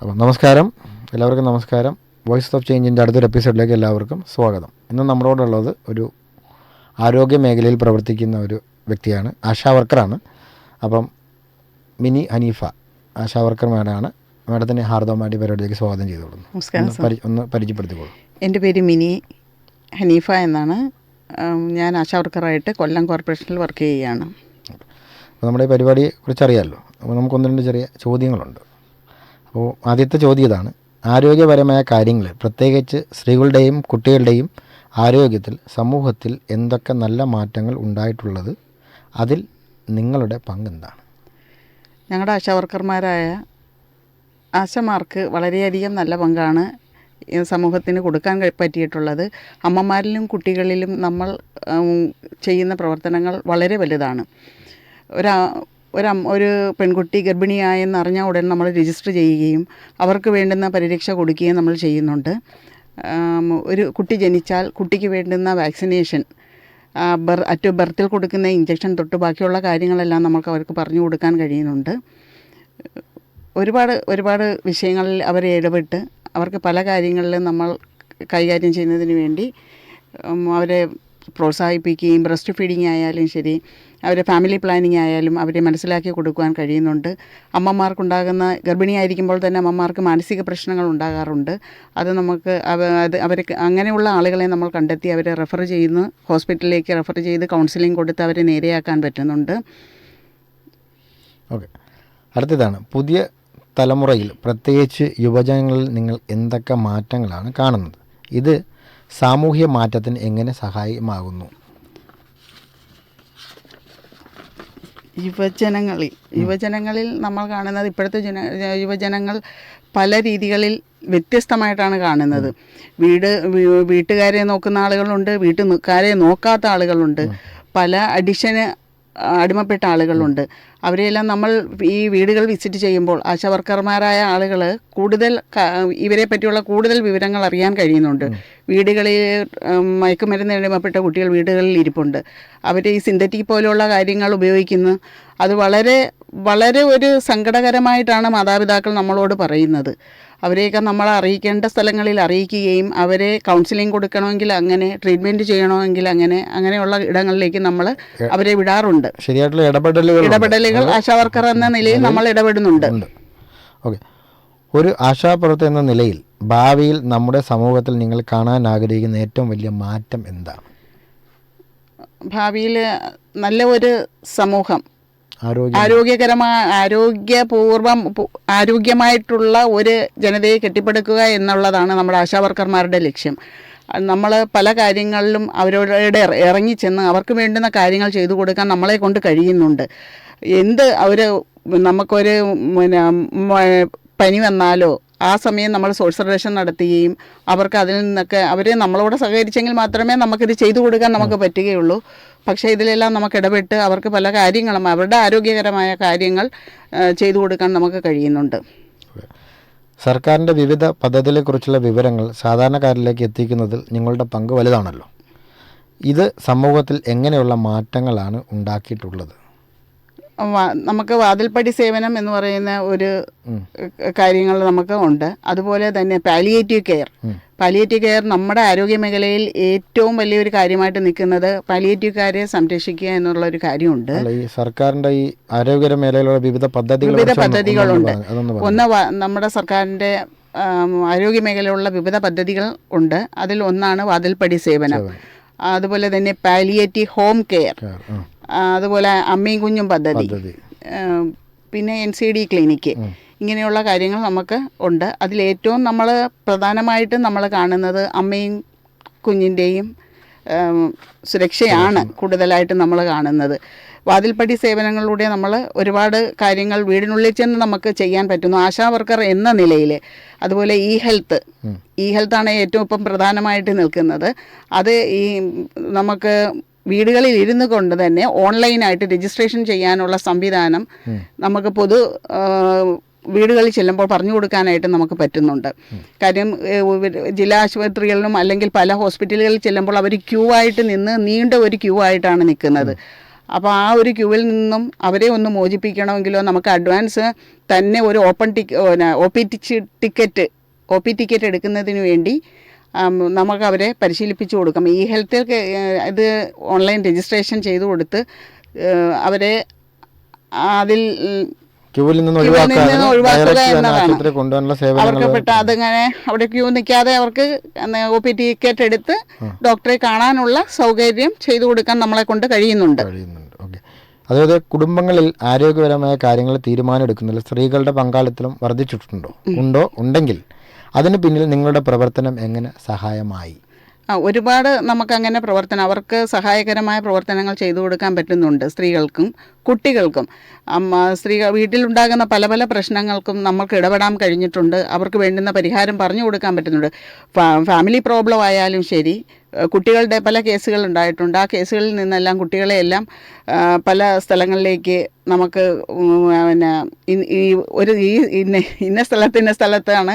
അപ്പം നമസ്കാരം. എല്ലാവർക്കും നമസ്കാരം. വോയിസ് ഓഫ് ചേഞ്ചിന്റെ അടുത്തൊരു എപ്പിസോഡിലേക്ക് എല്ലാവർക്കും സ്വാഗതം. ഇന്ന് നമ്മളോടുള്ളത് ഒരു ആരോഗ്യ മേഖലയിൽ പ്രവർത്തിക്കുന്ന ഒരു വ്യക്തിയാണ്. ആശാ വർക്കറാണ്. അപ്പം മിനി ഹനീഫ ആശാ വർക്കർ മാഡമാണ് മാഡത്തിനെ ഹാർദവമായിട്ട് പരിപാടിയിലേക്ക് സ്വാഗതം നമസ്കാരം ഒന്ന് പരി- ഒന്ന് പരിചയപ്പെടുത്തിക്കോളൂ. എന്റെ പേര് മിനി ഹനീഫ എന്നാണ്. ഞാൻ ആശാ വർക്കറായിട്ട് കൊല്ലം കോർപ്പറേഷനിൽ വർക്ക് ചെയ്യുകയാണ്. അപ്പോൾ നമ്മുടെ ഈ പരിപാടിയെ കുറിച്ച് അറിയാമല്ലോ അപ്പോൾ നമുക്ക് ഒന്ന് രണ്ട് ചെറിയ ചോദ്യങ്ങളുണ്ട്. അപ്പോൾ ആദ്യത്തെ ചോദ്യം ഇതാണ്. ആരോഗ്യപരമായ കാര്യങ്ങൾ പ്രത്യേകിച്ച് സ്ത്രീകളുടെയും കുട്ടികളുടെയും ആരോഗ്യത്തിൽ സമൂഹത്തിൽ എന്തൊക്കെ നല്ല മാറ്റങ്ങൾ ഉണ്ടായിട്ടുള്ളത് അതിൽ നിങ്ങളുടെ പങ്കെന്താണ് ഞങ്ങളുടെ ആശാവർക്കർമാരായ ആശമാർക്ക് വളരെയധികം നല്ല പങ്കാണ് സമൂഹത്തിന് കൊടുക്കാൻ പറ്റിയിട്ടുള്ളത്. അമ്മമാരിലും കുട്ടികളിലും നമ്മൾ ചെയ്യുന്ന പ്രവർത്തനങ്ങൾ വളരെ വലുതാണ്. ഒരാ ഒരു ഒരു പെൺകുട്ടി ഗർഭിണിയായെന്ന് അറിഞ്ഞാൽ ഉടൻ നമ്മൾ രജിസ്റ്റർ ചെയ്യുകയും അവർക്ക് വേണ്ടുന്ന പരിരക്ഷ കൊടുക്കുകയും നമ്മൾ ചെയ്യുന്നുണ്ട്. ഒരു കുട്ടി ജനിച്ചാൽ കുട്ടിക്ക് വേണ്ടുന്ന വാക്സിനേഷൻ ബർ അറ്റ് ബർത്തിൽ കൊടുക്കുന്ന ഇഞ്ചക്ഷൻ തൊട്ട് ബാക്കിയുള്ള കാര്യങ്ങളെല്ലാം നമുക്ക് അവർക്ക് പറഞ്ഞു കൊടുക്കാൻ കഴിയുന്നുണ്ട്. ഒരുപാട് ഒരുപാട് വിഷയങ്ങളിൽ അവരെ ഇടപെട്ട് അവർക്ക് പല കാര്യങ്ങളിലും നമ്മൾ കൈകാര്യം ചെയ്യുന്നതിന് വേണ്ടി അവരെ പ്രോത്സാഹിപ്പിക്കുകയും ബ്രസ്റ്റ് ഫീഡിങ് ആയാലും ശരി അവരെ ഫാമിലി പ്ലാനിങ് ആയാലും അവരെ മനസ്സിലാക്കി കൊടുക്കുവാൻ കഴിയുന്നുണ്ട്. അമ്മമാർക്കുണ്ടാകുന്ന ഗർഭിണിയായിരിക്കുമ്പോൾ തന്നെ അമ്മമാർക്ക് മാനസിക പ്രശ്നങ്ങൾ ഉണ്ടാകാറുണ്ട്. അത് നമുക്ക് അത് അവർക്ക് അങ്ങനെയുള്ള ആളുകളെ നമ്മൾ കണ്ടെത്തി അവരെ റെഫർ ചെയ്യുന്ന. ഹോസ്പിറ്റലിലേക്ക് റെഫർ ചെയ്ത് കൗൺസിലിംഗ് കൊടുത്ത് അവരെ നേരെയാക്കാൻ പറ്റുന്നുണ്ട്. ഓക്കെ. അടുത്തതാണ്. പുതിയ തലമുറയിൽ പ്രത്യേകിച്ച് യുവജനങ്ങളിൽ നിങ്ങൾ എന്തൊക്കെ മാറ്റങ്ങളാണ് കാണുന്നത്? ഇത് സാമൂഹ്യ മാറ്റത്തിന് എങ്ങനെ സഹായമാകുന്നു? യുവജനങ്ങളിൽ യുവജനങ്ങളിൽ നമ്മൾ കാണുന്നത് ഇപ്പോഴത്തെ ജന യുവജനങ്ങൾ പല രീതികളിൽ വ്യത്യസ്തമായിട്ടാണ് കാണുന്നത്. വീട് വീട്ടുകാരെ നോക്കുന്ന ആളുകളുണ്ട് വീട്ടുകാരെ നോക്കാത്ത ആളുകളുണ്ട് പല അഡിഷന് അടിമപ്പെട്ട ആളുകളുണ്ട്. അവരെയെല്ലാം നമ്മൾ ഈ വീടുകൾ വിസിറ്റ് ചെയ്യുമ്പോൾ ആശാ വർക്കർമാരായ ആളുകൾ കൂടുതൽ ഇവരെ പറ്റിയുള്ള കൂടുതൽ വിവരങ്ങൾ അറിയാൻ കഴിയുന്നുണ്ട്. വീടുകളിൽ മയക്കുമരുന്ന് അടിമപ്പെട്ട കുട്ടികൾ വീടുകളിൽ ഇരിപ്പുണ്ട്. അവർ ഈ സിന്തറ്റിക് പോലെയുള്ള കാര്യങ്ങൾ ഉപയോഗിക്കുന്നു. അത് വളരെ വളരെ ഒരു സങ്കടകരമായിട്ടാണ് മാതാപിതാക്കൾ നമ്മളോട് പറയുന്നത്. അവരെയൊക്കെ നമ്മൾ അറിയിക്കേണ്ട സ്ഥലങ്ങളിൽ അറിയിക്കുകയും അവരെ കൗൺസിലിംഗ് കൊടുക്കണമെങ്കിൽ അങ്ങനെ ട്രീറ്റ്മെന്റ് ചെയ്യണമെങ്കിൽ അങ്ങനെ അങ്ങനെയുള്ള ഇടങ്ങളിലേക്ക് നമ്മൾ അവരെ വിടാറുണ്ട്. ശരിയായിട്ടുള്ള ഇടപെടലുകൾ ഇടപെടലുകൾ ആശാവർക്കർ എന്ന നിലയിൽ നമ്മൾ ഇടപെടുന്നുണ്ട്. ഓക്കെ. ഒരു ആശാപ്രവർത്തക എന്ന നിലയിൽ ഭാവിയിൽ നമ്മുടെ സമൂഹത്തിൽ നിങ്ങൾ കാണാൻ ആഗ്രഹിക്കുന്ന ഏറ്റവും വലിയ മാറ്റം എന്താണ്? ഭാവിയിൽ നല്ല ഒരു സമൂഹം ആരോഗ്യകരമായ ആരോഗ്യപൂർവം ആരോഗ്യമായിട്ടുള്ള ഒരു ജനതയെ കെട്ടിപ്പടുക്കുക എന്നുള്ളതാണ് നമ്മുടെ ആശാവർക്കർമാരുടെ ലക്ഷ്യം. നമ്മൾ പല കാര്യങ്ങളിലും അവരോടെ ഇറ- ഇറങ്ങിച്ചെന്ന് അവർക്ക് വേണ്ടുന്ന കാര്യങ്ങൾ ചെയ്തു കൊടുക്കാൻ നമ്മളെ കൊണ്ട് കഴിയുന്നുണ്ട്. എന്ത് അവർ നമുക്കൊരു പിന്നെ പനി വന്നാലോ ആ സമയം നമ്മൾ സോഴ്സറേഷൻ നടത്തുകയും അവർക്ക് അതിൽ നിന്നൊക്കെ അവർ നമ്മളോട് സഹകരിച്ചെങ്കിൽ മാത്രമേ നമുക്കിത് ചെയ്തു കൊടുക്കാൻ നമുക്ക് പറ്റുകയുള്ളൂ. പക്ഷേ ഇതിലെല്ലാം നമുക്ക് ഇടപെട്ട് അവർക്ക് പല കാര്യങ്ങളും അവരുടെ ആരോഗ്യകരമായ കാര്യങ്ങൾ ചെയ്തു കൊടുക്കാൻ നമുക്ക് കഴിയുന്നുണ്ട്. സർക്കാരിന്റെ വിവിധ പദ്ധതികളെക്കുറിച്ചുള്ള വിവരങ്ങൾ സാധാരണക്കാരിലേക്ക് എത്തിക്കുന്നതിൽ നിങ്ങളുടെ പങ്ക് വലുതാണല്ലോ. ഇത് സമൂഹത്തിൽ എങ്ങനെയുള്ള മാറ്റങ്ങളാണ് ഉണ്ടാക്കിയിട്ടുള്ളത്? നമുക്ക് വാതിൽപ്പടി സേവനം എന്ന് പറയുന്ന ഒരു കാര്യങ്ങൾ നമുക്ക് ഉണ്ട്. അതുപോലെ തന്നെ പാലിയേറ്റീവ് കെയർ പാലിയേറ്റീവ് കെയർ നമ്മുടെ ആരോഗ്യ മേഖലയിൽ ഏറ്റവും വലിയൊരു കാര്യമായിട്ട് നിൽക്കുന്നത് പാലിയേറ്റീവ് കെയറെ സംരക്ഷിക്കുക എന്നുള്ള ഒരു കാര്യമുണ്ട് ഈ സർക്കാരിന്റെ ഈ ആരോഗ്യ മേഖലയിലുള്ള വിവിധ പദ്ധതികൾ വിവിധ പദ്ധതികളുണ്ട്. ഒന്ന് നമ്മുടെ സർക്കാരിന്റെ ആരോഗ്യ മേഖലയിലുള്ള വിവിധ പദ്ധതികൾ ഉണ്ട്. അതിൽ ഒന്നാണ് വാതിൽപ്പടി സേവനം. അതുപോലെ തന്നെ പാലിയേറ്റീവ് ഹോം കെയർ അതുപോലെ അമ്മയും കുഞ്ഞും പദ്ധതി. പിന്നെ എൻ സി ഡി ക്ലിനിക്ക് ഇങ്ങനെയുള്ള കാര്യങ്ങൾ നമുക്ക് ഉണ്ട്. അതിലേറ്റവും നമ്മൾ പ്രധാനമായിട്ടും നമ്മൾ കാണുന്നത് അമ്മയും കുഞ്ഞിന്റെയും സുരക്ഷയാണ് കൂടുതലായിട്ട് നമ്മൾ കാണുന്നത്. വാതിൽപ്പടി സേവനങ്ങളിലൂടെ നമ്മൾ ഒരുപാട് കാര്യങ്ങൾ വീടിനുള്ളിൽ ചെന്ന് നമുക്ക് ചെയ്യാൻ പറ്റുന്നു. ആശാ വർക്കർ എന്ന നിലയിൽ. അതുപോലെ ഇ ഹെൽത്ത് ഇ ഹെൽത്താണ് ഏറ്റവും ഇപ്പം പ്രധാനമായിട്ട് നിൽക്കുന്നത്. അത് ഈ നമുക്ക് വീടുകളിൽ ഇരുന്നു കൊണ്ട് തന്നെ ഓൺലൈനായിട്ട് രജിസ്ട്രേഷൻ ചെയ്യാനുള്ള സംവിധാനം നമുക്ക് പൊതു വീടുകളിൽ ചെല്ലുമ്പോൾ പറഞ്ഞു കൊടുക്കാനായിട്ട് നമുക്ക് പറ്റുന്നുണ്ട്. കാര്യം ജില്ലാ ആശുപത്രികളിലും അല്ലെങ്കിൽ പല ഹോസ്പിറ്റലുകളിൽ ചെല്ലുമ്പോൾ അവർ ക്യൂ ആയിട്ട് നിന്ന് നീണ്ട ഒരു ക്യൂ ആയിട്ടാണ് നിൽക്കുന്നത്. അപ്പോൾ ആ ഒരു ക്യൂവിൽ നിന്നും അവരെ ഒന്ന് മോചിപ്പിക്കണമെങ്കിലോ നമുക്ക് അഡ്വാൻസ് തന്നെ ഒരു open tick O P ticket O P ticket എടുക്കുന്നതിന് വേണ്ടി നമുക്ക് അവരെ പരിശീലിപ്പിച്ചു കൊടുക്കാം. ഈ ഹെൽത്ത് ഇത് ഓൺലൈൻ രജിസ്ട്രേഷൻ ചെയ്തു കൊടുത്ത് അവരെ അതിൽ ക്യൂവിൽ നിന്ന് ഒഴിവാക്കുക എന്നതാണ്. കൊണ്ടുവരാനുള്ള അവർക്ക് പെട്ട അതങ്ങനെ അവിടെ ക്യൂ നിൽക്കാതെ അവർക്ക് ഒ പി ടിക്കറ്റ് എടുത്ത് ഡോക്ടറെ കാണാനുള്ള സൗകര്യം ചെയ്തു കൊടുക്കാൻ നമ്മളെ കൊണ്ട് കഴിയുന്നുണ്ട്. അതായത് കുടുംബങ്ങളിൽ ആരോഗ്യപരമായ കാര്യങ്ങൾ തീരുമാനമെടുക്കുന്നതിൽ സ്ത്രീകളുടെ പങ്കാളിത്തം വർദ്ധിച്ചിട്ടുണ്ടോ? ഉണ്ടോ? ഉണ്ടെങ്കിൽ അതിന് പിന്നിൽ നിങ്ങളുടെ പ്രവർത്തനം എങ്ങനെ സഹായമായി? ഒരുപാട് നമുക്കങ്ങനെ പ്രവർത്തനം അവർക്ക് സഹായകരമായ പ്രവർത്തനങ്ങൾ ചെയ്തു കൊടുക്കാൻ പറ്റുന്നുണ്ട് സ്ത്രീകൾക്കും. കുട്ടികൾക്കും സ്ത്രീകൾ വീട്ടിലുണ്ടാകുന്ന പല പല പ്രശ്നങ്ങൾക്കും നമുക്ക് ഇടപെടാൻ കഴിഞ്ഞിട്ടുണ്ട്. അവർക്ക് വേണ്ടുന്ന പരിഹാരം പറഞ്ഞു കൊടുക്കാൻ പറ്റുന്നുണ്ട്. ഫാമിലി പ്രോബ്ലം ആയാലും ശരി കുട്ടികളുടെ പല കേസുകൾ ഉണ്ടായിട്ടുണ്ട്. ആ കേസുകളിൽ നിന്നെല്ലാം കുട്ടികളെയെല്ലാം പല സ്ഥലങ്ങളിലേക്ക് നമുക്ക് പിന്നെ ഈ ഒരു ഈ ഇന്ന ഇന്ന സ്ഥലത്ത് ഇന്ന സ്ഥലത്താണ്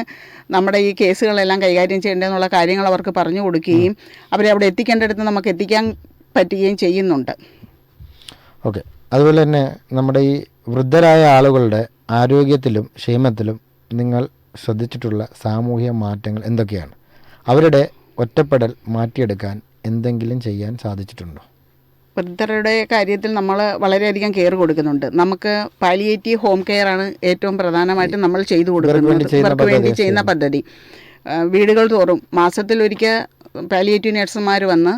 നമ്മുടെ ഈ കേസുകളെല്ലാം കൈകാര്യം ചെയ്യേണ്ടതെന്നുള്ള കാര്യങ്ങൾ അവർക്ക് പറഞ്ഞു കൊടുക്കുകയും അവരെ അവിടെ എത്തിക്കേണ്ടടുത്ത് നമുക്ക് എത്തിക്കാൻ പറ്റുകയും ചെയ്യുന്നുണ്ട്. ഓക്കെ. അതുപോലെ തന്നെ നമ്മുടെ ഈ വൃദ്ധരായ ആളുകളുടെ ആരോഗ്യത്തിലും ക്ഷേമത്തിലും നിങ്ങൾ ശ്രദ്ധിച്ചിട്ടുള്ള സാമൂഹ്യ മാറ്റങ്ങൾ എന്തൊക്കെയാണ്? അവരുടെ ഒറ്റപ്പെടൽ മാറ്റിയെടുക്കാൻ എന്തെങ്കിലും ചെയ്യാൻ സാധിച്ചിട്ടുണ്ടോ? വൃദ്ധരുടെ കാര്യത്തിൽ നമ്മൾ വളരെയധികം കെയർ കൊടുക്കുന്നുണ്ട്. നമുക്ക് പാലിയേറ്റീവ് ഹോം കെയർ ആണ് ഏറ്റവും പ്രധാനമായിട്ട് നമ്മൾ ചെയ്തു കൊടുക്കുന്നത്. ഇവർക്ക് വേണ്ടി പദ്ധതി ചെയ്യുന്ന പദ്ധതി. വീടുകൾ തോറും മാസത്തിൽ മാസത്തിലൊരിക്കൽ പാലിയേറ്റീവ് നഴ്സുമാർ വന്ന്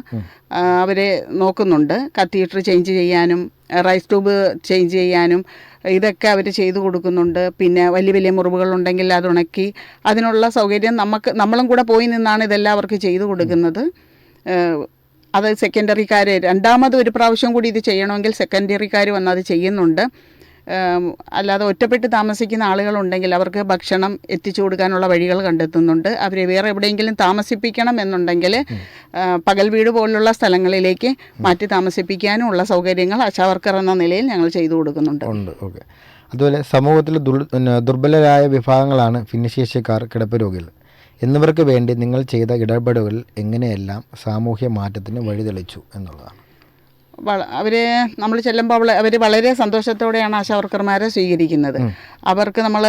അവരെ നോക്കുന്നുണ്ട്. കത്തീറ്റർ ചേഞ്ച് ചെയ്യാനും റൈസ് ട്യൂബ് ചേഞ്ച് ചെയ്യാനും ഇതൊക്കെ അവർ ചെയ്തു കൊടുക്കുന്നുണ്ട്. പിന്നെ വലിയ വലിയ മുറിവുകളുണ്ടെങ്കിൽ അത് ഉണക്കി അതിനുള്ള സൗകര്യം നമുക്ക് നമ്മളും കൂടെ പോയി നിന്നാണ് ഇതെല്ലാം അവർക്ക് ചെയ്തു കൊടുക്കുന്നത്. അത് സെക്കൻഡറിക്കാർ രണ്ടാമത് ഒരു പ്രാവശ്യം കൂടി ഇത് ചെയ്യണമെങ്കിൽ സെക്കൻഡറിക്കാർ വന്ന് അത് ചെയ്യുന്നുണ്ട്. അല്ലാതെ ഒറ്റപ്പെട്ട് താമസിക്കുന്ന ആളുകളുണ്ടെങ്കിൽ അവർക്ക് ഭക്ഷണം എത്തിച്ചു കൊടുക്കാനുള്ള വഴികൾ കണ്ടെത്തുന്നുണ്ട്. അവരെ വേറെ എവിടെയെങ്കിലും താമസിപ്പിക്കണം എന്നുണ്ടെങ്കിൽ പകൽ വീട് പോലുള്ള സ്ഥലങ്ങളിലേക്ക് മാറ്റി താമസിപ്പിക്കാനും ഉള്ള സൗകര്യങ്ങൾ ആശാവർക്കർ എന്ന നിലയിൽ ഞങ്ങൾ ചെയ്തു കൊടുക്കുന്നുണ്ട്. ഉണ്ട് ഓക്കെ. അതുപോലെ സമൂഹത്തിൽ ദുർബലരായ വിഭാഗങ്ങളാണ് ഭിന്നശേഷിക്കാർ കിടപ്പ് രോഗികൾ. എന്നിവർക്ക് വേണ്ടി നിങ്ങൾ ചെയ്ത ഇടപെടലുകൾ എങ്ങനെയെല്ലാം സാമൂഹ്യ മാറ്റത്തിന് വഴിതെളിച്ചു എന്നുള്ളതാണ്. അവർ നമ്മൾ ചെല്ലുമ്പോൾ അവർ വളരെ സന്തോഷത്തോടെയാണ് ആശാവർക്കർമാരെ സ്വീകരിക്കുന്നത്. അവർക്ക് നമ്മൾ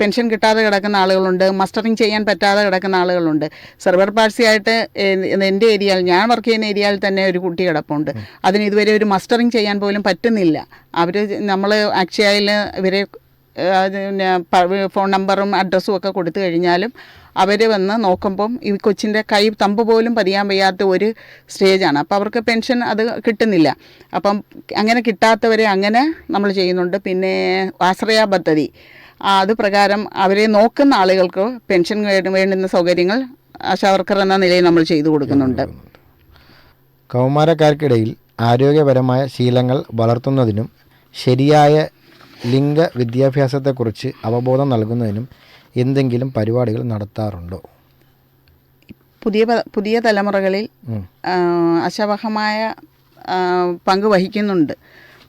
പെൻഷൻ കിട്ടാതെ കിടക്കുന്ന ആളുകളുണ്ട് മസ്റ്ററിങ് ചെയ്യാൻ പറ്റാതെ കിടക്കുന്ന ആളുകളുണ്ട്. സെർവർ പാഴ്സി ആയിട്ട് എന്റെ ഏരിയയിൽ ഞാൻ വർക്ക് ചെയ്യുന്ന ഏരിയയിൽ തന്നെ ഒരു കുട്ടി കിടപ്പുണ്ട്. അതിന് ഇതുവരെ ഒരു മസ്റ്ററിങ് ചെയ്യാൻ പോലും പറ്റുന്നില്ല. അവർ നമ്മൾ അക്ഷയയിൽ ഇവരെ ഫോൺ നമ്പറും അഡ്രസ്സും ഒക്കെ കൊടുത്തു കഴിഞ്ഞാലും അവർ വന്ന് നോക്കുമ്പം ഈ കൊച്ചിന്റെ കൈ തമ്പ് പോലും പതിയാൻ വയ്യാത്ത ഒരു സ്റ്റേജാണ് അപ്പോൾ അവർക്ക് പെൻഷൻ അത് കിട്ടുന്നില്ല. അപ്പം അങ്ങനെ കിട്ടാത്തവരെ അങ്ങനെ നമ്മൾ ചെയ്യുന്നുണ്ട്. പിന്നെ ആശ്രയ പദ്ധതി. അത് പ്രകാരം അവരെ നോക്കുന്ന ആളുകൾക്ക് പെൻഷൻ വേണ്ടുന്ന സൗകര്യങ്ങൾ ആശാവർക്കർ എന്ന നിലയിൽ നമ്മൾ ചെയ്തു കൊടുക്കുന്നുണ്ട്. കൗമാരക്കാർക്കിടയിൽ ആരോഗ്യപരമായ ശീലങ്ങൾ വളർത്തുന്നതിനും ശരിയായ ലിംഗ വിദ്യാഭ്യാസത്തെക്കുറിച്ച് അവബോധം നൽകുന്നതിനും എന്തെങ്കിലും പരിപാടികൾ നടത്താറുണ്ടോ? പുതിയ പുതിയ തലമുറകളിൽ. അശവഹമായ പങ്ക് വഹിക്കുന്നുണ്ട്.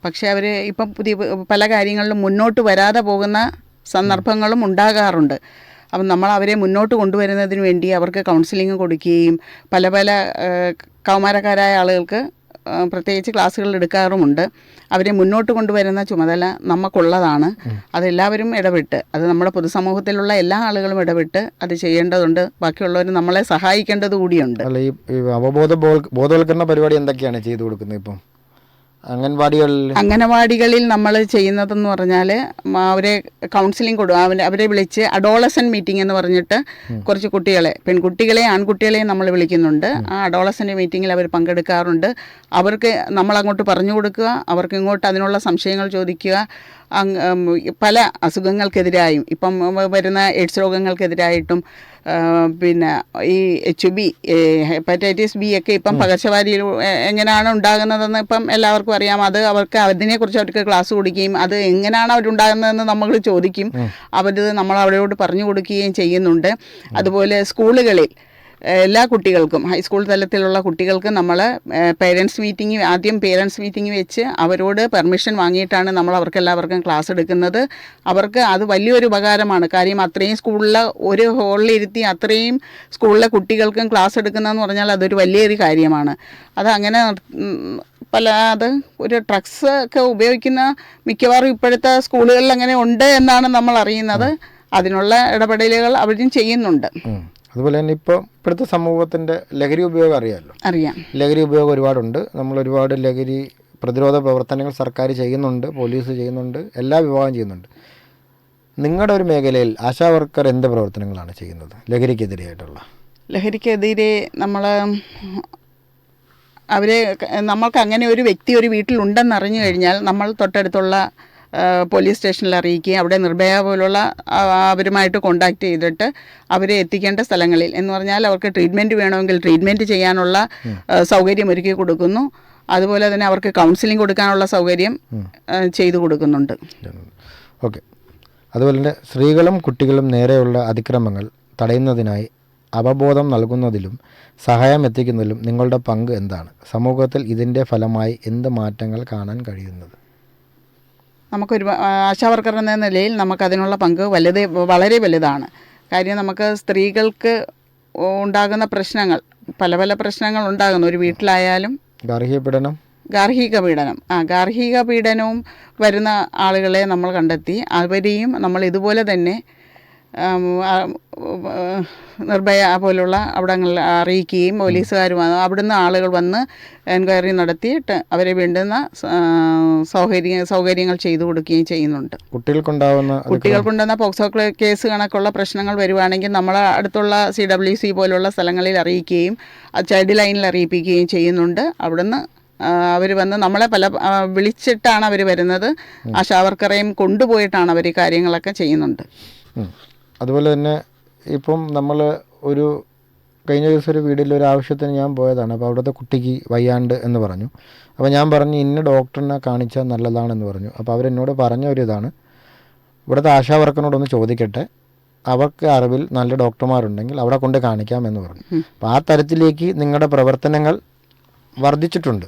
പക്ഷെ അവർ ഇപ്പം പുതിയ പല കാര്യങ്ങളിലും മുന്നോട്ട് വരാതെ പോകുന്ന സന്ദർഭങ്ങളും ഉണ്ടാകാറുണ്ട്. അപ്പം നമ്മൾ അവരെ മുന്നോട്ട് കൊണ്ടുവരുന്നതിന് വേണ്ടി അവർക്ക് കൗൺസിലിംഗ് കൊടുക്കുകയും പല പല കൗമാരക്കാരായ ആളുകൾക്ക് പ്രത്യേകിച്ച് ക്ലാസ്സുകൾ എടുക്കാറുമുണ്ട്. അവരെ മുന്നോട്ട് കൊണ്ടുവരുന്ന ചുമതല നമുക്കുള്ളതാണ് അതെല്ലാവരും ഇടപെട്ട് അത് നമ്മുടെ പൊതുസമൂഹത്തിലുള്ള എല്ലാ ആളുകളും ഇടപെട്ട് അത് ചെയ്യേണ്ടതുണ്ട്. ബാക്കിയുള്ളവർ നമ്മളെ സഹായിക്കേണ്ടത് കൂടിയുണ്ട്. അല്ല ഈ അവബോധ ബോധവൽക്കരണ പരിപാടി എന്തൊക്കെയാണ് ചെയ്തു കൊടുക്കുന്നത് ഇപ്പം? അംഗൻവാടികളിൽ അംഗനവാടികളിൽ നമ്മൾ ചെയ്യുന്നതെന്ന് പറഞ്ഞാൽ അവരെ കൗൺസിലിംഗ് കൊടുക്കും അവരെ അവരെ വിളിച്ച് അഡോളസൻ മീറ്റിംഗ് എന്ന് പറഞ്ഞിട്ട് കുറച്ച് കുട്ടികളെ പെൺകുട്ടികളെ ആൺകുട്ടികളെയും നമ്മൾ വിളിക്കുന്നുണ്ട്. ആ അഡോളസന്റെ മീറ്റിങ്ങിൽ അവർ പങ്കെടുക്കാറുണ്ട്. അവർക്ക് നമ്മൾ അങ്ങോട്ട് പറഞ്ഞു കൊടുക്കുക അവർക്ക് ഇങ്ങോട്ട് അതിനുള്ള സംശയങ്ങൾ ചോദിക്കുക പല അസുഖങ്ങൾക്കെതിരായും ഇപ്പം വരുന്ന എയ്ഡ്സ് രോഗങ്ങൾക്കെതിരായിട്ടും പിന്നെ ഈ എച്ച് ബി ഹെപ്പറ്റൈറ്റിസ് ബി ഒക്കെ ഇപ്പം പകർച്ചവ്യാധിയിൽ എങ്ങനെയാണ് ഉണ്ടാകുന്നതെന്ന് ഇപ്പം എല്ലാവർക്കും അറിയാം. അത് അവർക്ക് അതിനെക്കുറിച്ച് അവർക്ക് ക്ലാസ് കൊടുക്കുകയും അത് എങ്ങനെയാണ് അവരുണ്ടാകുന്നതെന്ന് നമ്മൾ ചോദിക്കും. അവരത് നമ്മൾ അവരോട് പറഞ്ഞു കൊടുക്കുകയും ചെയ്യുന്നുണ്ട്. അതുപോലെ സ്കൂളുകളിൽ എല്ലാ കുട്ടികൾക്കും ഹൈസ്കൂൾ തലത്തിലുള്ള കുട്ടികൾക്ക് നമ്മൾ പേരൻസ് മീറ്റിംഗ് ആദ്യം പേരൻസ് മീറ്റിംഗ് വെച്ച് അവരോട് പെർമിഷൻ വാങ്ങിയിട്ടാണ് നമ്മൾ അവർക്ക് എല്ലാവർക്കും ക്ലാസ് എടുക്കുന്നത്. അവർക്ക് അത് വലിയൊരു ഉപകാരമാണ്. കാര്യം അത്രയും സ്കൂളിലെ ഒരു ഹോളിലിരുത്തി അത്രയും സ്കൂളിലെ കുട്ടികൾക്കും ക്ലാസ് എടുക്കുന്നതെന്ന് പറഞ്ഞാൽ അതൊരു വലിയൊരു കാര്യമാണ്. അത് അങ്ങനെ പല അത് ഒരു ഡ്രഗ്സ് ഒക്കെ ഉപയോഗിക്കുന്ന മിക്കവാറും ഇപ്പോഴത്തെ സ്കൂളുകളിൽ അങ്ങനെ ഉണ്ട് എന്നാണ് നമ്മൾ അറിയുന്നത്. അതിനുള്ള ഇടപെടലുകൾ അവരും ചെയ്യുന്നുണ്ട്. അതുപോലെ തന്നെ ഇപ്പോൾ ഇപ്പോഴത്തെ സമൂഹത്തിന്റെ ലഹരി ഉപയോഗം അറിയാമല്ലോ. അറിയാം. ലഹരി ഉപയോഗം ഒരുപാടുണ്ട്. നമ്മൾ ഒരുപാട് ലഹരി പ്രതിരോധ പ്രവർത്തനങ്ങൾ സർക്കാർ ചെയ്യുന്നുണ്ട് പോലീസ് ചെയ്യുന്നുണ്ട് എല്ലാ വിഭാഗം ചെയ്യുന്നുണ്ട്. നിങ്ങളുടെ ഒരു മേഖലയിൽ ആശാ വർക്കർ എന്ത് പ്രവർത്തനങ്ങളാണ് ചെയ്യുന്നത്? ലഹരിക്കെതിരെയായിട്ടുള്ള ലഹരിക്കെതിരെ നമ്മൾ അവരെ നമ്മൾക്ക് അങ്ങനെ ഒരു വ്യക്തി ഒരു വീട്ടിലുണ്ടെന്ന് അറിഞ്ഞു കഴിഞ്ഞാൽ നമ്മൾ തൊട്ടടുത്തുള്ള പോലീസ് സ്റ്റേഷനിൽ അറിയിക്കുകയും അവിടെ നിർഭയ പോലുള്ള അവരുമായിട്ട് കോണ്ടാക്ട് ചെയ്തിട്ട് അവരെ എത്തിക്കേണ്ട സ്ഥലങ്ങളിൽ. എന്ന് പറഞ്ഞാൽ അവർക്ക് ട്രീറ്റ്മെന്റ് വേണമെങ്കിൽ ട്രീറ്റ്മെന്റ് ചെയ്യാനുള്ള സൗകര്യം ഒരുക്കി കൊടുക്കുന്നു. അതുപോലെ തന്നെ അവർക്ക് കൗൺസിലിംഗ് കൊടുക്കാനുള്ള സൗകര്യം ചെയ്തു കൊടുക്കുന്നുണ്ട്. ഓക്കെ. അതുപോലെ തന്നെ സ്ത്രീകളും കുട്ടികളും നേരെയുള്ള അതിക്രമങ്ങൾ തടയുന്നതിനായി അവബോധം നൽകുന്നതിലും സഹായം എത്തിക്കുന്നതിലും നിങ്ങളുടെ പങ്ക് എന്താണ്? സമൂഹത്തിൽ ഇതിന്റെ ഫലമായി എന്ത് മാറ്റങ്ങൾ കാണാൻ കഴിയുന്നത്? നമുക്കൊരു ആശാവർക്കർ എന്ന നിലയിൽ നമുക്കതിനുള്ള പങ്ക് വലുത് വളരെ വലുതാണ്. കാര്യം നമുക്ക് സ്ത്രീകൾക്ക് ഉണ്ടാകുന്ന പ്രശ്നങ്ങൾ പല പല പ്രശ്നങ്ങൾ ഉണ്ടാകുന്നു. ഒരു വീട്ടിലായാലും ഗാർഹിക പീഡനം ഗാർഹിക പീഡനം ആ ഗാർഹിക പീഡനവും വരുന്ന ആളുകളെ നമ്മൾ കണ്ടെത്തി അവരെയും നമ്മൾ ഇതുപോലെ തന്നെ നിർഭയ പോലുള്ള അവിടങ്ങളിൽ അറിയിക്കുകയും പോലീസുകാർ വന്ന് അവിടുന്ന് ആളുകൾ വന്ന് എൻക്വയറി നടത്തിയിട്ട് അവരെ വേണ്ടുന്ന സൗകര്യ സൗകര്യങ്ങൾ ചെയ്തു കൊടുക്കുകയും ചെയ്യുന്നുണ്ട്. കുട്ടികൾക്കുണ്ടാവുന്ന കുട്ടികൾക്കുണ്ടെന്ന പോക്സോ കേസ് കണക്കുള്ള പ്രശ്നങ്ങൾ വരുവാണെങ്കിൽ നമ്മൾ അടുത്തുള്ള സി ഡബ്ല്യു സി പോലുള്ള സ്ഥലങ്ങളിൽ അറിയിക്കുകയും ചൈൽഡ് ലൈനിൽ അറിയിപ്പിക്കുകയും ചെയ്യുന്നുണ്ട്. അവിടുന്ന് അവർ വന്ന് നമ്മളെ പല വിളിച്ചിട്ടാണ് അവർ വരുന്നത്. ആശാവർക്കറേയും കൊണ്ടുപോയിട്ടാണ് അവർ കാര്യങ്ങളൊക്കെ ചെയ്യുന്നുണ്ട്. അതുപോലെ തന്നെ ഇപ്പം നമ്മൾ ഒരു കഴിഞ്ഞ ദിവസം ഒരു വീട്ടിൽ ഒരു ആവശ്യത്തിന് ഞാൻ പോയതാണ്. അപ്പോൾ അവിടുത്തെ കുട്ടിക്ക് വയ്യാണ്ട് എന്ന് പറഞ്ഞു. അപ്പോൾ ഞാൻ പറഞ്ഞു ഇന്ന ഡോക്ടറിനെ കാണിച്ചാൽ നല്ലതാണെന്ന് പറഞ്ഞു. അപ്പോൾ അവരെന്നോട് പറഞ്ഞ ഒരു ഇതാണ്. ഇവിടുത്തെ ആശാവർക്കനോടൊന്ന് ചോദിക്കട്ടെ. അവർക്ക് അറിവിൽ നല്ല ഡോക്ടർമാരുണ്ടെങ്കിൽ അവിടെ കൊണ്ട് കാണിക്കാമെന്ന് പറഞ്ഞു. അപ്പോൾ ആ തരത്തിലേക്ക് നിങ്ങളുടെ പ്രവർത്തനങ്ങൾ വർദ്ധിച്ചിട്ടുണ്ട്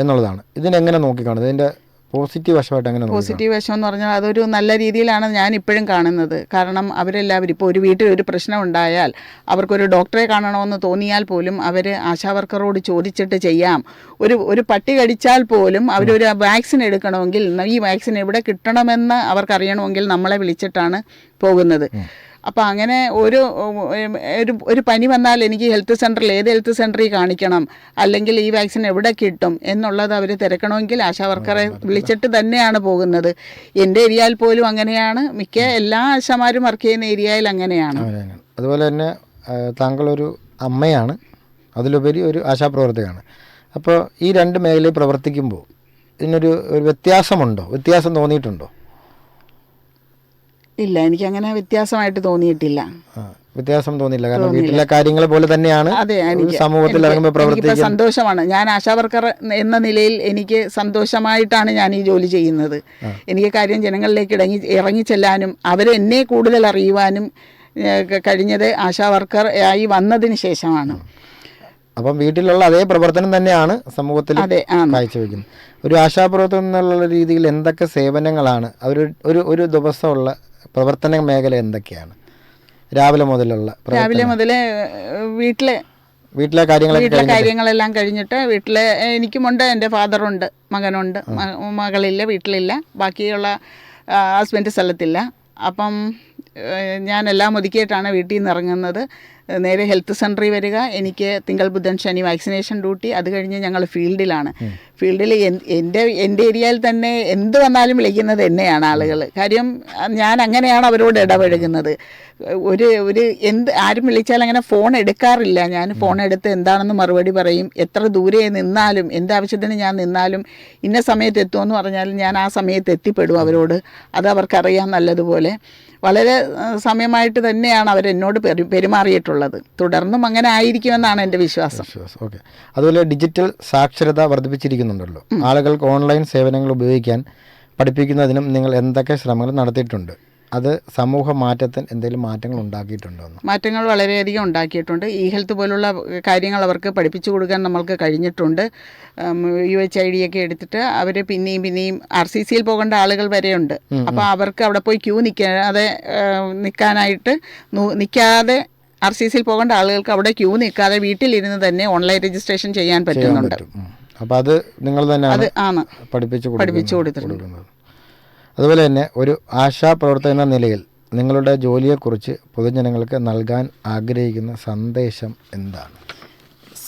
എന്നുള്ളതാണ്. ഇതിനെങ്ങനെ നോക്കിക്കാണുന്നത്? ഇതിന്റെ പോസിറ്റീവ് വശമായിട്ട് അങ്ങനെ പോസിറ്റീവ് വശം എന്ന് പറഞ്ഞാൽ അതൊരു നല്ല രീതിയിലാണ് ഞാൻ ഇപ്പോഴും കാണുന്നത്. കാരണം അവരെല്ലാവരും ഇപ്പോൾ ഒരു വീട്ടിൽ ഒരു പ്രശ്നം ഉണ്ടായാൽ അവർക്കൊരു ഡോക്ടറെ കാണണമെന്ന് തോന്നിയാൽ പോലും അവർ ആശാവർക്കറോട് ചോദിച്ചിട്ട് ചെയ്യാം. ഒരു ഒരു പട്ടി കടിച്ചാൽ പോലും അവരൊരു വാക്സിൻ എടുക്കണമെങ്കിൽ ഈ വാക്സിൻ എവിടെ കിട്ടണമെന്ന് അവർക്കറിയണമെങ്കിൽ നമ്മളെ വിളിച്ചിട്ടാണ് പോകുന്നത്. അപ്പോൾ അങ്ങനെ ഒരു ഒരു ഒരു പനി വന്നാൽ എനിക്ക് ഹെൽത്ത് സെന്ററിൽ ഏത് ഹെൽത്ത് സെന്ററിൽ കാണിക്കണം? അല്ലെങ്കിൽ ഈ വാക്സിൻ എവിടെ കിട്ടും? എന്നുള്ളത് അവർ തിരക്കണമെങ്കിൽ ആശാ വർക്കറെ വിളിച്ചിട്ട് തന്നെയാണ് പോകുന്നത്. എന്റെ ഏരിയയിൽ പോലും അങ്ങനെയാണ്. മിക്ക എല്ലാ ആശാമാരും വർക്ക് ചെയ്യുന്ന ഏരിയയിൽ അങ്ങനെയാണ്. അതുപോലെ തന്നെ താങ്കൾ താങ്കളൊരു അമ്മയാണ്. അതിലുപരി ഒരു ആശാപ്രവർത്തകയാണ്. അപ്പോൾ ഈ രണ്ട് മേഖലയിൽ പ്രവർത്തിക്കുമ്പോൾ ഇതിനൊരു ഒരു വ്യത്യാസമുണ്ടോ? വ്യത്യാസം തോന്നിയിട്ടുണ്ടോ? ഇല്ല എനിക്ക് അങ്ങനെ വ്യത്യാസമായിട്ട് തോന്നിയിട്ടില്ല. വ്യത്യാസം തോന്നിയില്ല. കാരണം വീട്ടിലെ കാര്യങ്ങൾ പോലെ തന്നെയാണ് അതെ സമൂഹത്തിൽ ഇറങ്ങുമ്പോൾ സന്തോഷമാണ്. ഞാൻ ആശാവർക്കർ എന്ന നിലയിൽ എനിക്ക് സന്തോഷമായിട്ടാണ് ഞാൻ ഈ ജോലി ചെയ്യുന്നത്. എനിക്ക് കാര്യം ജനങ്ങളിലേക്ക് ഇറങ്ങി ചെല്ലാനും അവർ എന്നെ കൂടുതൽ അറിയുവാനും കഴിഞ്ഞത് ആശാ കഴിഞ്ഞത് ആശാവർക്കർ ആയി വന്നതിന് ശേഷമാണ്. അപ്പം വീട്ടിലുള്ള അതേ പ്രവർത്തനം തന്നെയാണ് സമൂഹത്തിൽ കാഴ്ചവെക്കുന്നത്. ഒരു ആശാപ്രവർത്തനം എന്നുള്ള രീതിയിൽ എന്തൊക്കെ സേവനങ്ങളാണ്? അവർ ഒരു ഒരു ദിവസമുള്ള പ്രവർത്തന മേഖല എന്തൊക്കെയാണ്? രാവിലെ മുതലുള്ള രാവിലെ മുതൽ വീട്ടിലെ വീട്ടിലെ കാര്യങ്ങളൊക്കെ വീട്ടിലെ കാര്യങ്ങളെല്ലാം കഴിഞ്ഞിട്ട് വീട്ടിലെ എനിക്കുമുണ്ട് എന്റെ ഫാദറുണ്ട് മകനുണ്ട് മ- മകളില്ല വീട്ടിലില്ല ബാക്കിയുള്ള ഹസ്ബൻഡ് സ്ഥലത്തില്ല. അപ്പം ഏഹ്, ഞാൻ എല്ലാം ഒതുക്കിയിട്ടാണ് വീട്ടിൽ നിന്ന് ഇറങ്ങുന്നത്. നേരെ ഹെൽത്ത് സെന്ററിൽ വരിക. എനിക്ക് തിങ്കൾ ബുധൻ ശനി വാക്സിനേഷൻ ഡ്യൂട്ടി. അത് കഴിഞ്ഞ് ഞങ്ങൾ ഫീൽഡിലാണ്. ഫീൽഡിൽ എന്റെ എന്റെ ഏരിയയിൽ തന്നെ എന്ത് വന്നാലും വിളിക്കുന്നത് എന്നെയാണ് ആളുകൾ. കാര്യം ഞാൻ അങ്ങനെയാണ് അവരോട് ഇടപഴകുന്നത്. ഒരു ഒരു എന്ത് ആരും വിളിച്ചാൽ അങ്ങനെ ഫോൺ എടുക്കാറില്ല. ഞാൻ ഫോൺ എടുത്ത് എന്താണെന്ന് മറുപടി പറയും. എത്ര ദൂരെ നിന്നാലും എന്താവശ്യത്തിന് ഞാൻ നിന്നാലും ഇന്ന സമയത്ത് എത്തുമെന്ന് പറഞ്ഞാൽ ഞാൻ ആ സമയത്ത് എത്തിപ്പെടും അവരോട്. അത് അവർക്കറിയാം നല്ലതുപോലെ. വളരെ സമയമായിട്ട് തന്നെയാണ് അവരെന്നോട് പെരു പെരുമാറിയിട്ടുള്ളത്. തുടർന്നും അങ്ങനെ ആയിരിക്കുമെന്നാണ് എന്റെ വിശ്വാസം. വിശ്വാസം. ഓക്കെ. അതുപോലെ ഡിജിറ്റൽ സാക്ഷരത വർദ്ധിപ്പിച്ചിരിക്കുന്നുണ്ടല്ലോ. ആളുകൾക്ക് ഓൺലൈൻ സേവനങ്ങൾ ഉപയോഗിക്കാൻ പഠിപ്പിക്കുന്നതിനും നിങ്ങൾ എന്തൊക്കെ ശ്രമങ്ങൾ നടത്തിയിട്ടുണ്ട്? അത് സമൂഹ മാറ്റത്തിന് എന്തെങ്കിലും മാറ്റങ്ങൾ ഉണ്ടാക്കിയിട്ടുണ്ടോ മാറ്റങ്ങൾ വളരെയധികം ഉണ്ടാക്കിയിട്ടുണ്ട്. ഈ ഹെൽത്ത് പോലുള്ള കാര്യങ്ങൾ അവർക്ക് പഠിപ്പിച്ചു കൊടുക്കാൻ നമ്മൾക്ക് കഴിഞ്ഞിട്ടുണ്ട്. യു എച്ച് ഐ ഡി ഒക്കെ എടുത്തിട്ട് അവർ പിന്നെയും പിന്നെയും ആർ സി സിയിൽ പോകേണ്ട ആളുകൾ വരെയുണ്ട്. അപ്പോൾ അവർക്ക് അവിടെ പോയി ക്യൂ നിൽക്കാതെ നിൽക്കാനായിട്ട് നിൽക്കാതെ ആർ സി സിയിൽ പോകേണ്ട ആളുകൾക്ക് അവിടെ ക്യൂ നിൽക്കാതെ വീട്ടിലിരുന്ന് തന്നെ ഓൺലൈൻ രജിസ്ട്രേഷൻ ചെയ്യാൻ പറ്റുന്നുണ്ട്. അപ്പോൾ അത് നിങ്ങൾ തന്നെ അത് ആണ്. പഠിപ്പിച്ചു പഠിപ്പിച്ചു കൊടുത്തിട്ടുണ്ട്. അതുപോലെ തന്നെ ഒരു ആശാപ്രവർത്തക എന്ന നിലയിൽ നിങ്ങളുടെ ജോലിയെക്കുറിച്ച് പൊതുജനങ്ങൾക്ക് നൽകാൻ ആഗ്രഹിക്കുന്ന സന്ദേശം എന്താണ്?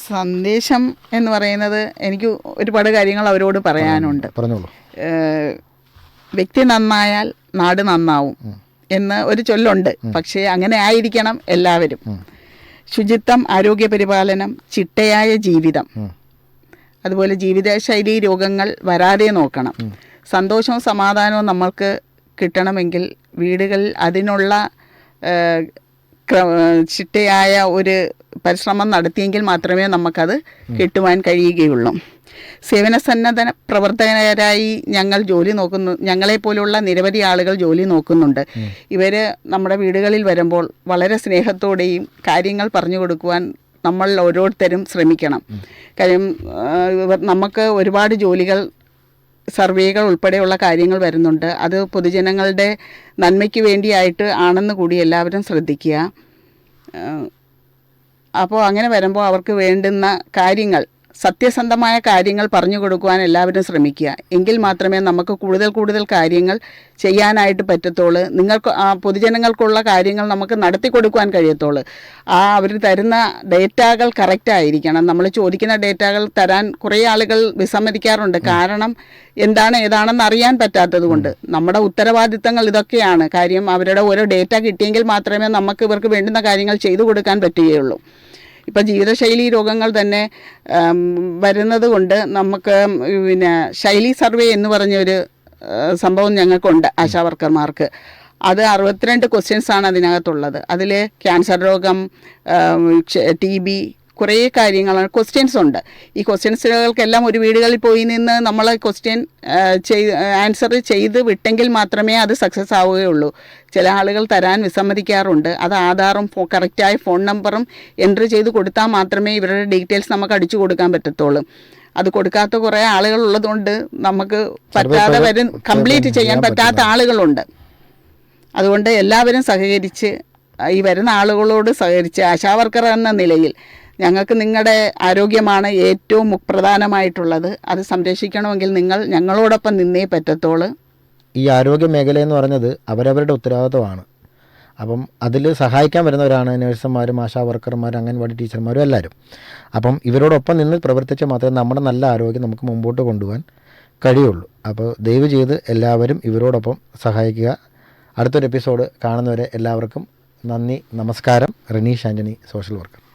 സന്ദേശം എന്ന് പറയുന്നത് എനിക്ക് ഒരുപാട് കാര്യങ്ങൾ അവരോട് പറയാനുണ്ട്. പറഞ്ഞോളൂ. വ്യക്തി നന്നായാൽ നാട് നന്നാവും എന്ന് ഒരു ചൊല്ലുണ്ട്. പക്ഷേ അങ്ങനെ ആയിരിക്കണം എല്ലാവരും. ശുചിത്വം ആരോഗ്യ പരിപാലനം ചിട്ടയായ ജീവിതം. അതുപോലെ ജീവിതശൈലി രോഗങ്ങൾ വരാതെ നോക്കണം. സന്തോഷവും സമാധാനവും നമ്മൾക്ക് കിട്ടണമെങ്കിൽ വീടുകളിൽ അതിനുള്ള ചിട്ടയായ ഒരു പരിശ്രമം നടത്തിയെങ്കിൽ മാത്രമേ നമുക്കത് കിട്ടുവാൻ കഴിയുകയുള്ളൂ. സേവന സന്നദ്ധ പ്രവർത്തകരായി ഞങ്ങൾ ജോലി നോക്കുന്നു ഞങ്ങളെ ഞങ്ങളെപ്പോലുള്ള നിരവധി ആളുകൾ ജോലി നോക്കുന്നുണ്ട്. ഇവർ നമ്മുടെ വീടുകളിൽ വരുമ്പോൾ വളരെ സ്നേഹത്തോടെയും കാര്യങ്ങൾ പറഞ്ഞു കൊടുക്കുവാൻ നമ്മൾ ഓരോരുത്തരും ശ്രമിക്കണം. കാര്യം നമുക്ക് ഒരുപാട് ജോലികൾ സർവേകൾ ഉൾപ്പെടെയുള്ള കാര്യങ്ങൾ വരുന്നുണ്ട്. അത് പൊതുജനങ്ങളുടെ നന്മയ്ക്ക് വേണ്ടിയായിട്ട് ആണെന്ന് കൂടി എല്ലാവരും ശ്രദ്ധിക്കുക. അപ്പോൾ അങ്ങനെ വരുമ്പോൾ അവർക്ക് വേണ്ടുന്ന കാര്യങ്ങൾ സത്യസന്ധമായ കാര്യങ്ങൾ പറഞ്ഞു കൊടുക്കുവാൻ എല്ലാവരും ശ്രമിക്കുക. എങ്കിൽ മാത്രമേ നമുക്ക് കൂടുതൽ കൂടുതൽ കാര്യങ്ങൾ ചെയ്യാനായിട്ട് പറ്റത്തുള്ളൂ. നിങ്ങൾക്ക് പൊതുജനങ്ങൾക്കുള്ള കാര്യങ്ങൾ നമുക്ക് നടത്തി കൊടുക്കുവാൻ കഴിയത്തുള്ളൂ. ആ അവർ തരുന്ന ഡേറ്റകൾ കറക്റ്റ് ആയിരിക്കണം. നമ്മൾ ചോദിക്കുന്ന ഡേറ്റകൾ തരാൻ കുറേ ആളുകൾ വിസമ്മതിക്കാറുണ്ട്. കാരണം എന്താണ് ഏതാണെന്ന് അറിയാൻ പറ്റാത്തത് കൊണ്ട് നമ്മുടെ ഉത്തരവാദിത്തങ്ങൾ ഇതൊക്കെയാണ്. കാര്യം അവരുടെ ഓരോ ഡേറ്റ കിട്ടിയെങ്കിൽ മാത്രമേ നമുക്ക് ഇവർക്ക് വേണ്ടുന്ന കാര്യങ്ങൾ ചെയ്തു കൊടുക്കാൻ പറ്റുകയുള്ളൂ. ഇപ്പം ജീവിതശൈലി രോഗങ്ങൾ തന്നെ വരുന്നത് കൊണ്ട് നമുക്ക് പിന്നെ ശൈലി സർവേ എന്ന് പറഞ്ഞൊരു സംഭവം ഞങ്ങൾക്കുണ്ട് ആശാവർക്കർമാർക്ക് അത് അറുപത്തിരണ്ട് ക്വസ്റ്റ്യൻസ് ആണ് അതിനകത്തുള്ളത്. അതിൽ ക്യാൻസർ രോഗം ടി ബി കുറേ കാര്യങ്ങളാണ്. ക്വസ്റ്റ്യൻസ് ഉണ്ട്. ഈ ക്വസ്റ്റ്യൻസുകൾക്കെല്ലാം ഒരു വീടുകളിൽ പോയി നിന്ന് നമ്മൾ ക്വസ്റ്റ്യൻ ചെയ്ത് ആൻസർ ചെയ്ത് വിട്ടെങ്കിൽ മാത്രമേ അത് സക്സസ് ആവുകയുള്ളൂ. ചില ആളുകൾ തരാൻ വിസമ്മതിക്കാറുണ്ട്. അത് ആധാറും കറക്റ്റായ ഫോൺ നമ്പറും എൻട്രി ചെയ്ത് കൊടുത്താൽ മാത്രമേ ഇവരുടെ ഡീറ്റെയിൽസ് നമുക്ക് അടിച്ചു കൊടുക്കാൻ പറ്റത്തുള്ളൂ. അത് കൊടുക്കാത്ത കുറേ ആളുകൾ ഉള്ളതുകൊണ്ട് നമുക്ക് പറ്റാതെ വരും കംപ്ലീറ്റ് ചെയ്യാൻ പറ്റാത്ത ആളുകളുണ്ട്. അതുകൊണ്ട് എല്ലാവരും സഹകരിച്ച് ഈ വരുന്ന ആളുകളോട് സഹകരിച്ച് ആശാവർക്കർ എന്ന നിലയിൽ ഞങ്ങൾക്ക് നിങ്ങളുടെ ആരോഗ്യമാണ് ഏറ്റവും പ്രധാനമായിട്ടുള്ളത്. അത് സംരക്ഷിക്കണമെങ്കിൽ നിങ്ങൾ ഞങ്ങളോടൊപ്പം നിന്നേ പറ്റത്തോളൂ. ഈ ആരോഗ്യ മേഖല എന്ന് പറഞ്ഞത് അവരവരുടെ ഉത്തരവാദിത്വമാണ്. അപ്പം അതിൽ സഹായിക്കാൻ വരുന്നവരാണ് നഴ്സുമാരും ആശാ വർക്കർമാരും അംഗൻവാടി ടീച്ചർമാരും എല്ലാവരും. അപ്പം ഇവരോടൊപ്പം നിന്ന് പ്രവർത്തിച്ചാൽ മാത്രമേ നമ്മുടെ നല്ല ആരോഗ്യം നമുക്ക് മുമ്പോട്ട് കൊണ്ടുപോകാൻ കഴിയുള്ളൂ. അപ്പോൾ ദയവ് ചെയ്ത് എല്ലാവരും ഇവരോടൊപ്പം സഹായിക്കുക. അടുത്തൊരു എപ്പിസോഡ് കാണുന്നവരെ എല്ലാവർക്കും നന്ദി നമസ്കാരം. Ranish Antony social worker.